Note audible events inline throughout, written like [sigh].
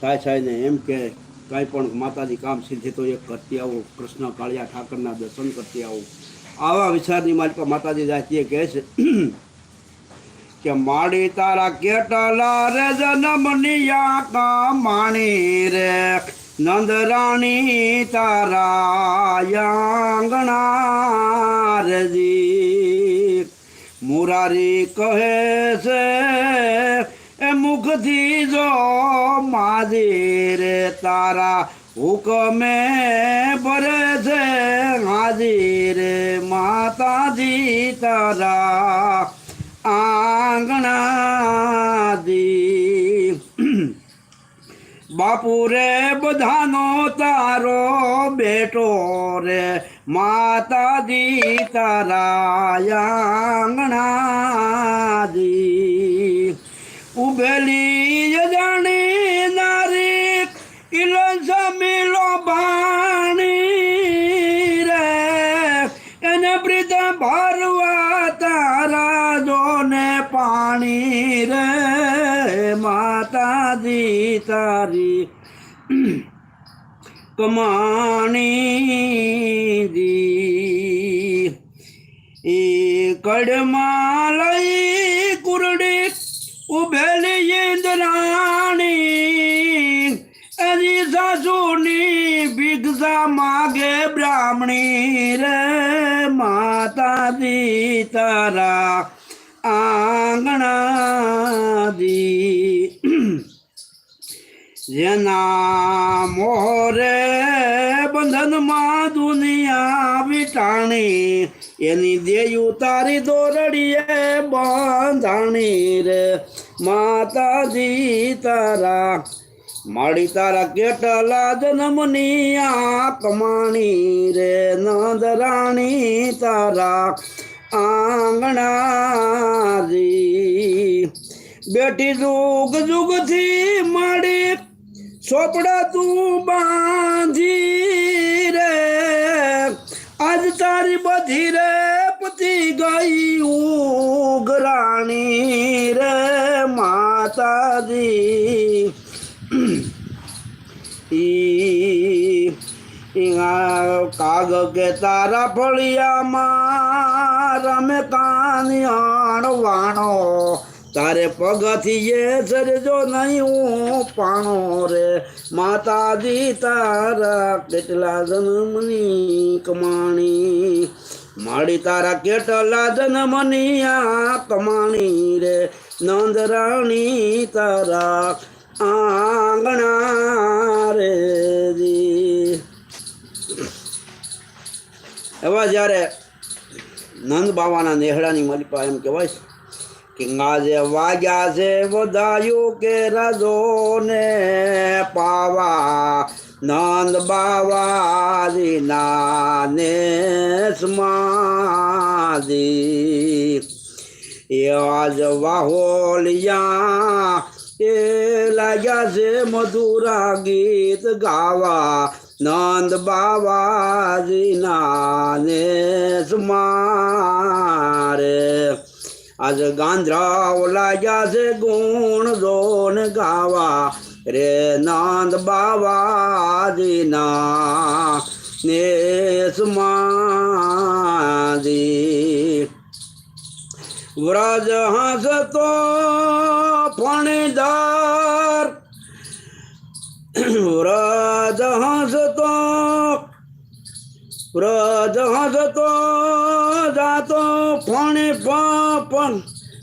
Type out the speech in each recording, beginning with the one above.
સાય સાયને એમ કે કાંઈ પણ માતાજી કામ સિદ્ધિ તો એક કરતી આવો, કૃષ્ણ કાળિયા ઠાકરના દર્શન કરતી આવો. આવા વિચારની પાસે માતાજી તે કહે છે [clears throat] કે માડી તારા કેટલા રે જનમનિયા કા માણી રે. નંદરાણી તારા આંગણા રજી મુરારી કહે છે મુખથી જો માજી રે તારા હુકમે ભરે છે. હાજી રે માતાજી તારા આંગણાદી બાપુ રે બધાનો તારો બેટો રે. માતાજી તારા આંગણાદી ઉભેલી જાણી નારી ઇલસ મિલો ભાણી રે. એને પ્રીત ભરવા તારા જોને પાણી રે. માતાજી તારી કમાણી દી એ કડમાં લઈ કુરડી ઉભેલી એની સાસુની ભિક્ષા માગે બ્રાહ્મણી રે, માતાજી તારા આંગણાદી. જેના મોરે બંધનમાં દુનિયા વિટાણી એની દેયું તારી દોરડીએ બાંધાણી રે. માતાજી તારા, માડી તારા કેટલા જન્મની આ કમાણી રે. નંદરાણી તારા, આંગણાજી. બેટી જુગ જુગથી માડી, સોપડા તું બાંધી આજ તારી બધી રે પતી ગઈ ઉગરાણી રે માતાજી. કાગ કે તારા ફળિયામાં રમે કાનિયાણ વાણો તારે પગથી એ ચરજો નહીં હું પાણો રે. માતાજી તારા કેટલા જન્મની કમાણી. માડી તારા કેટલા જન્મની આ કમાણી રે. નંદરાણી તારા આંગણા રે એવા જ્યારે નંદ બાવાના નેહડાની મલિપા એમ કહેવાય છે કે આજે વાગ્યા છે વધાયું કે રજો ને પાવા, નંદ બાવાજી નાને સ્માજી એ આજ વાહોલિયા એ લાગ્યા છે મધુરા ગીત ગાવા, નંદ બાવાજી નાને મારે આજ ગાંધરાઓ લાગ્યા છે ગુણ દોન ગાવા. રે નાંદ બાવાજી ના ને સમાધી વ્રજ હસતો ફણીદાર. વ્રજ હસતો વ્રજ હસતો જાતો ફણે પણ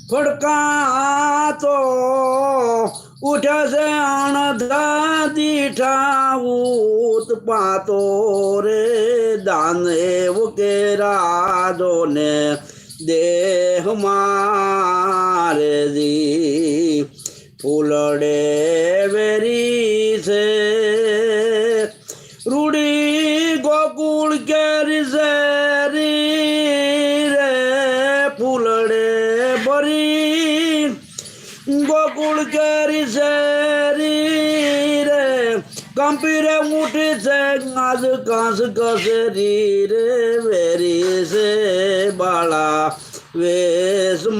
ફડકાતો. ઉઠે છે અણધા દીઠા ઉત્પાતો રે દાન એવું કે રાજો ને દેહ મારે દી. ફૂલડે વેરી છે ગોકુળ કેરી શેરી રે કંપીરે ઉઠી છે આજ કાંસ કસેરી રે વેરી છે બાળા વેશમાં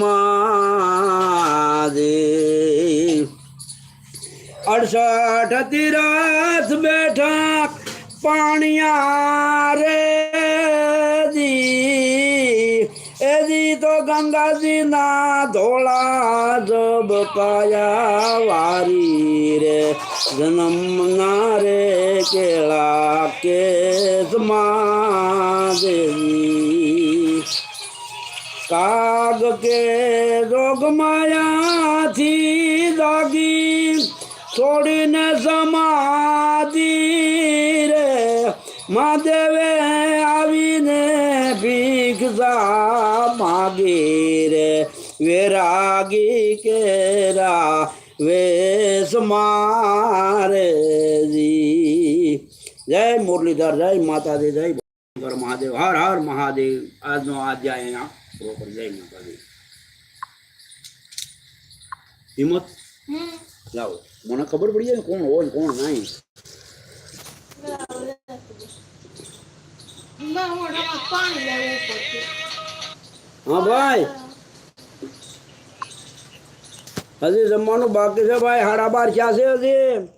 દે અડસઠ તીરથ બેઠા પાણિયા એજી ધોળા જબ પાયા વારી રે. જન્મના રે કેળા કેસ દેવી કાગ કે જોગ માયાથી જાગી છોડીને સમાધિ રે. મહાદેવે ભીક્ષા માગી રે વેરાગી કેરા વેશ મારે જી જય મુરલીધર જય માતાજી જય શંકર મહાદેવ હર હર મહાદેવ આજનો અધ્યાય અહીંયા પૂરો કરી જય માતાજી હિંમત લાવો મને ખબર પડી જાય ને કોણ હોય ને કોણ નહીં હા ભાઈ. હજી જમવાનું બાકી છે ભાઈ. સાડા બાર ક્યાં છે હજી.